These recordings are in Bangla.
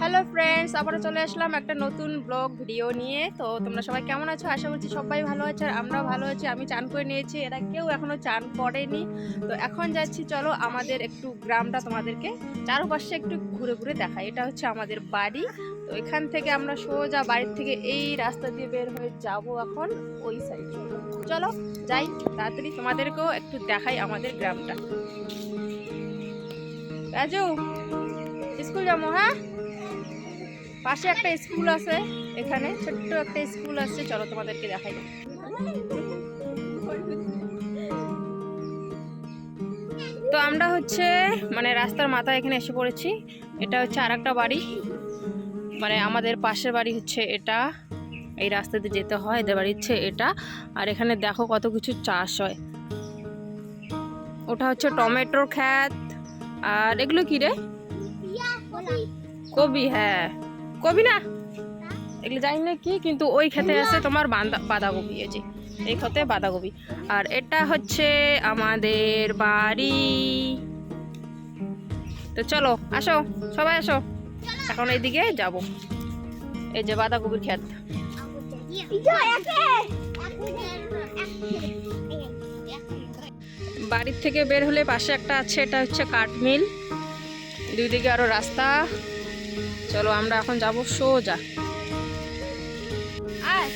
হ্যালো ফ্রেন্ডস আবারও চলে আসলাম একটা নতুন ব্লগ ভিডিও নিয়ে। তো তোমরা সবাই কেমন আছো? আশা করছি সবাই ভালো আছে আর আমরাও ভালো আছি। আমি চান করে নিয়েছি। এরা কেউ এখনও চান করেনি। তো এখন যাচ্ছি, চলো আমাদের একটু গ্রামটা তোমাদেরকে চারপাশে একটু ঘুরে ঘুরে দেখাই। এটা হচ্ছে আমাদের বাড়ি। তো এখান থেকে আমরা সোজা বাড়ির থেকে এই রাস্তা দিয়ে বের হয়ে যাব এখন ওই সাইড চলো যাই, তাড়াতাড়ি তোমাদেরকেও একটু দেখাই আমাদের গ্রামটা। রাজু, স্কুল যাব হ্যাঁ? পাশে একটা স্কুল আছে এখানে ছোট্ট একটা স্কুল আছে চলো তোমাদেরকে দেখাই। তো আমরা হচ্ছে মানে রাস্তার মাথায় এখানে এসে পড়েছি। এটা হচ্ছে আর একটা বাড়ি। মানে আমাদের পাশের বাড়ি হচ্ছে এটা। এই রাস্তাতে যেতে হয় এদের বাড়ি হচ্ছে এটা। আর এখানে দেখো কত কিছু চাষ হয়। ওটা হচ্ছে টমেটোর খ্যাত আর এগুলো কি রে? কবি হ্যাঁ। কবি না? এগুলো জানি না কি, কিন্তু ওই খেতে আছে তোমার বাঁধা বাঁধাকপি, এই যে, এই খেতে বাঁধাকপি। আর এটা হচ্ছে আমাদের বাড়ি। তো চলো, আসো, সবাই আসো। এখন এইদিকে যাব। এই যে বাঁধাকপির ক্ষেত। বাড়ির থেকে বের হলে পাশে একটা আছে, এটা হচ্ছে কাঠমিল। দুই দিকে আরও রাস্তা। চলো আমরা এখন যাব সোজা। আয়।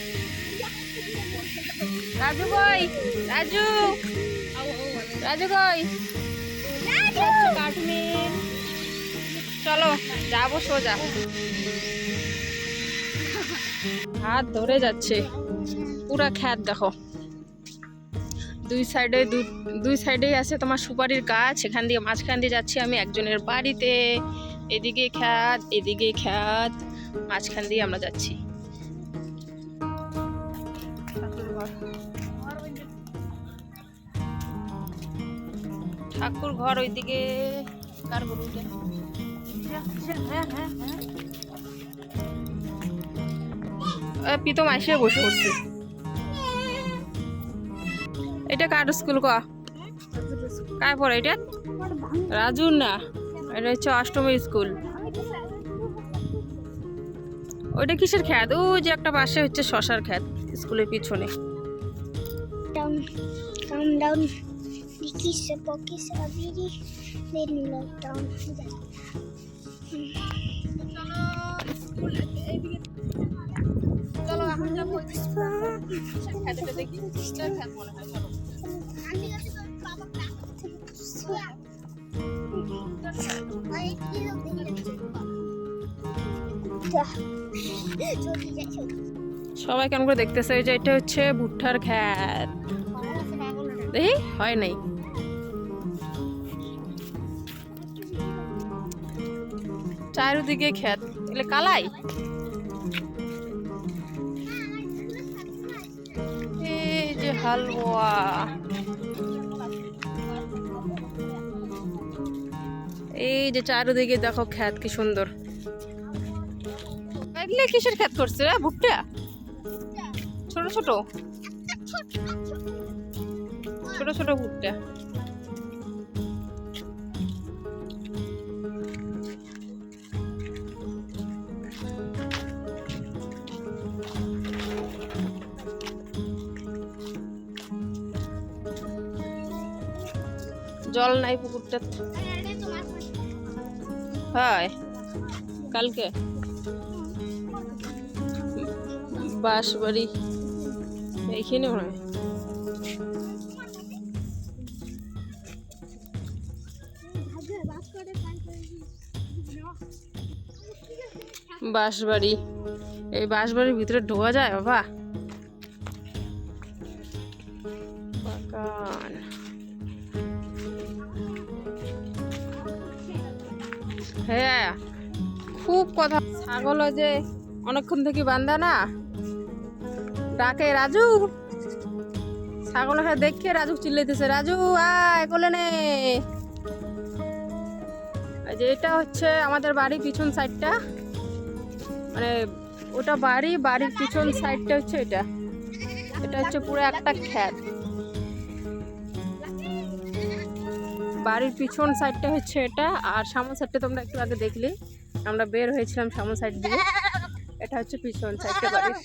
রাজু কই? রাজু। রাজু কই? কাঠমিল চলো যাব সোজা। হাত ধরে যাচ্ছে। পুরা খ্যাত দেখো। দুই সাইডে দুই সাইডেই আছে তোমার সুপারির গাছ। এখান দিয়ে মাঝখান দিয়ে যাচ্ছি আমি একজনের বাড়িতে। এদিকে খ্যাত এদিকে খ্যাত, মাঝখান দিয়ে আমরা যাচ্ছি। ঠাকুর ঘর ওইদিকে, কার গরু প্রীতম আসে বসে পড়ছে। এটা কার স্কুল ক? কায় পড়ে এটা? রাজু না? এটা হচ্ছে অষ্টমী স্কুল। ওইটা কিসের খ্যাত? ও যে একটা পাশে হচ্ছে শশার খ্যাত স্কুলের পিছনে. চলো এখন যাব দেখি খ্যাত মনে হয় চলো সবাই কেমন করে দেখতেছে? যে এটা হচ্ছে ভুট্টার খ্যাত। দেখি, হয় নাই? চারিদিকে খ্যাত। এগুলো কালাই? এই যে হালুয়া। এই যে চারিদিকে দেখো খ্যাত, কি সুন্দর। এগুলো কিসের খ্যাত করছে রে? ভুট্টা? ছোট ছোট? ছোট ছোট ভুট্টা। জল নাই পুকুরটা হয়। কালকে? বাঁশবাড়ি। এইখানে মনে হয়। বাঁশবাড়ি। এই বাঁশবাড়ির ভিতরে ঢোকা যায়, বাবা। হ্যাঁ খুব কথা। ছাগল যে অনেকক্ষণ থেকে বান্ধা না? ডাকে রাজু। ছাগল হ্যাঁ দেখে রাজু চিল্লাইতেছে, রাজু, আয় কোলে নে। যে এটা হচ্ছে আমাদের বাড়ির পিছন সাইডটা। মানে ওটা বাড়ি, বাড়ির পিছন সাইডটা হচ্ছে এটা। এটা হচ্ছে পুরো একটা খ্যাত বাড়ির পিছন সাইডটা হচ্ছে এটা, আর সামনের সাইডটা তোমরা একটু আগে দেখলে। আমরা বের হয়েছিলাম সামন সাইড দিয়ে। এটা হচ্ছে পিছন সাইডটা বাড়ির।